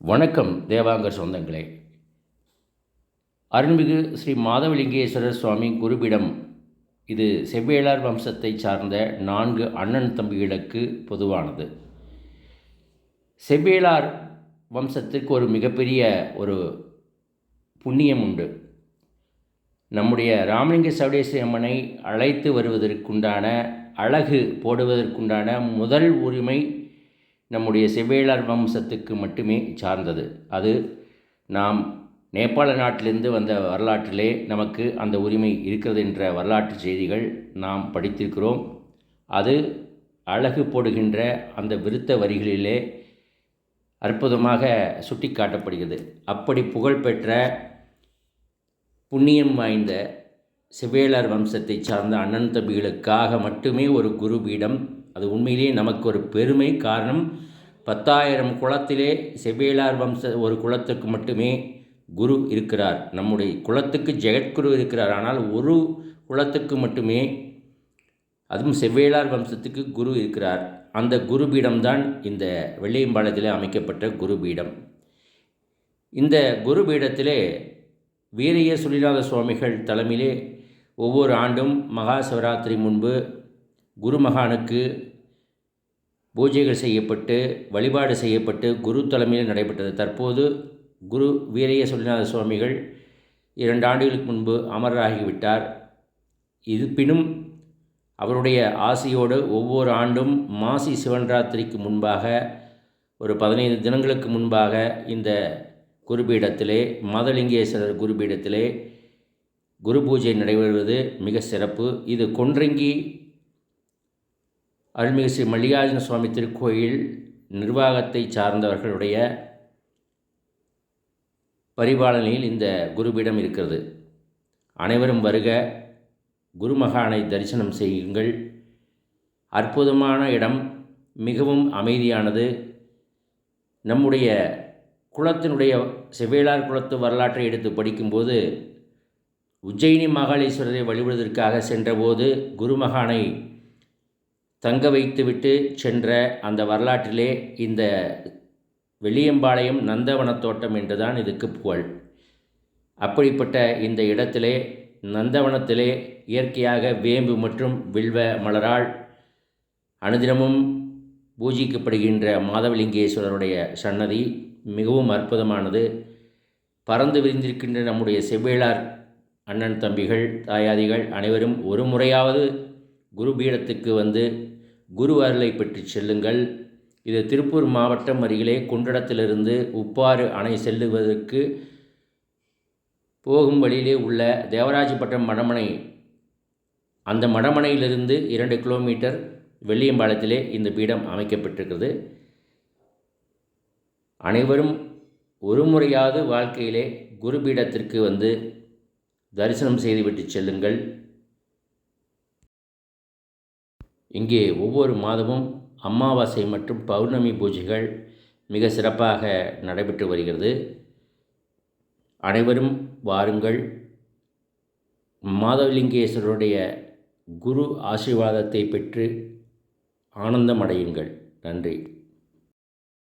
வணக்கம் தேவாங்கர் சொந்தங்களே. அருள்மிகு ஸ்ரீ மாதவலிங்கேஸ்வரர் சுவாமி குருபிடம். இது செவ்வேளார் வம்சத்தை சார்ந்த நான்கு அண்ணன் தம்பிகளுக்கு பொதுவானது. செவ்வேளார் வம்சத்திற்கு ஒரு மிகப்பெரிய ஒரு புண்ணியம் உண்டு. நம்முடைய ராமலிங்க சவடேஸ்வரி அம்மனை அழைத்து வருவதற்குண்டான அழகு போடுவதற்குண்டான முதல் உரிமை நம்முடைய செவ்வேளார் வம்சத்துக்கு மட்டுமே சார்ந்தது. அது நாம் நேபாள நாட்டிலிருந்து வந்த வரலாற்றிலே நமக்கு அந்த உரிமை இருக்கிறது என்ற வரலாற்று செய்திகள் நாம் படித்திருக்கிறோம். அது அழகு போடுகின்ற அந்த விருத்த வரிகளிலே அற்புதமாக சுட்டி காட்டப்படுகிறது அப்படி புகழ்பெற்ற புண்ணியம் வாய்ந்த செவ்வேளார் வம்சத்தை சார்ந்த அண்ணன் தம்பிகளுக்காக மட்டுமே ஒரு குருபீடம். அது உண்மையிலேயே நமக்கு ஒரு பெருமை காரணம். பத்தாயிரம் குளத்திலே செவ்வேளார் வம்ச ஒரு குலத்துக்கு மட்டுமே குரு இருக்கிறார். நம்முடைய குலத்துக்கு ஜெகத்குரு இருக்கிறார். ஆனால் ஒரு குலத்துக்கு மட்டுமே அதுவும் செவ்வேளார் வம்சத்துக்கு குரு இருக்கிறார். அந்த குருபீடம்தான் இந்த வெள்ளியம்பாளையத்தில் அமைக்கப்பட்ட குருபீடம். இந்த குருபீடத்திலே வீரைய சுழிநாத சுவாமிகள் தலைமையிலே ஒவ்வொரு ஆண்டும் மகா சிவராத்திரி முன்பு குருமகானுக்கு பூஜைகள் செய்யப்பட்டு வழிபாடு செய்யப்பட்டு குரு தலைமையில் நடைபெற்றது. தற்போது குரு வீரய சொல்லிநாத சுவாமிகள் இரண்டு ஆண்டுகளுக்கு முன்பு அமரராகிவிட்டார். இருப்பினும் அவருடைய ஆசையோடு ஒவ்வொரு ஆண்டும் மாசி சிவன்ராத்திரிக்கு முன்பாக ஒரு பதினைந்து தினங்களுக்கு முன்பாக இந்த குருபீடத்திலே மதலிங்கேஸ்வரர் குருபீடத்திலே குரு பூஜை நடைபெறுவது மிக சிறப்பு. இது கொன்றங்கி அருள்மிகு ஸ்ரீ மல்லிகார்ஜுன சுவாமி திருக்கோயில் நிர்வாகத்தை சார்ந்தவர்களுடைய பரிபாலனையில் இந்த குருபீடம் இருக்கிறது. அனைவரும் வருக குருமகானை தரிசனம் செய்யுங்கள். அற்புதமான இடம் மிகவும் அமைதியானது. நம்முடைய குலத்தினுடைய செவ்வேளார் குலத்து வரலாற்றை எடுத்து படிக்கும்போது உஜ்ஜயினி மகாளீஸ்வரரை வழிபடுவதற்காக சென்றபோது குருமகானை தங்க வைத்துவிட்டு சென்ற அந்த வரலாற்றிலே இந்த வெளியம்பாளையம் நந்தவனத் தோட்டம் என்றுதான் இதுக்கு புகழ். அப்படிப்பட்ட இந்த இடத்திலே நந்தவனத்திலே இயற்கையாக வேம்பு மற்றும் வில்வ மலரால் அனுதினமும் பூஜிக்கப்படுகின்ற மாதவலிங்கேஸ்வரருடைய சன்னதி மிகவும் அற்புதமானது. பறந்து விரிந்திருக்கின்ற நம்முடைய செவ்வேளார் அண்ணன் தம்பிகள் தாயாதிகள் அனைவரும் ஒரு முறையாவது குரு பீடத்துக்கு வந்து குரு அருளை பெற்று செல்லுங்கள். இது திருப்பூர் மாவட்டம் அருகிலே குண்டடத்திலிருந்து உப்பாறு அணை செல்லுவதற்கு போகும் வழியிலே உள்ள தேவராஜப்பட்டினம் மடமனை அந்த மடமனையிலிருந்து இரண்டு கிலோமீட்டர் வெள்ளியம்பாளையத்திலே இந்த பீடம் அமைக்கப்பட்டிருக்கிறது. அனைவரும் ஒரு முறையாவது வாழ்க்கையிலே குரு பீடத்திற்கு வந்து தரிசனம் செய்துவிட்டு செல்லுங்கள். இங்கே ஒவ்வொரு மாதமும் அமாவாசை மற்றும் பௌர்ணமி பூஜைகள் மிக சிறப்பாக நடைபெற்று வருகிறது. அனைவரும் வாருங்கள். மாதவலிங்கேஸ்வரருடைய குரு ஆசீர்வாதத்தை பெற்று ஆனந்தம் அடையுங்கள் நன்றி.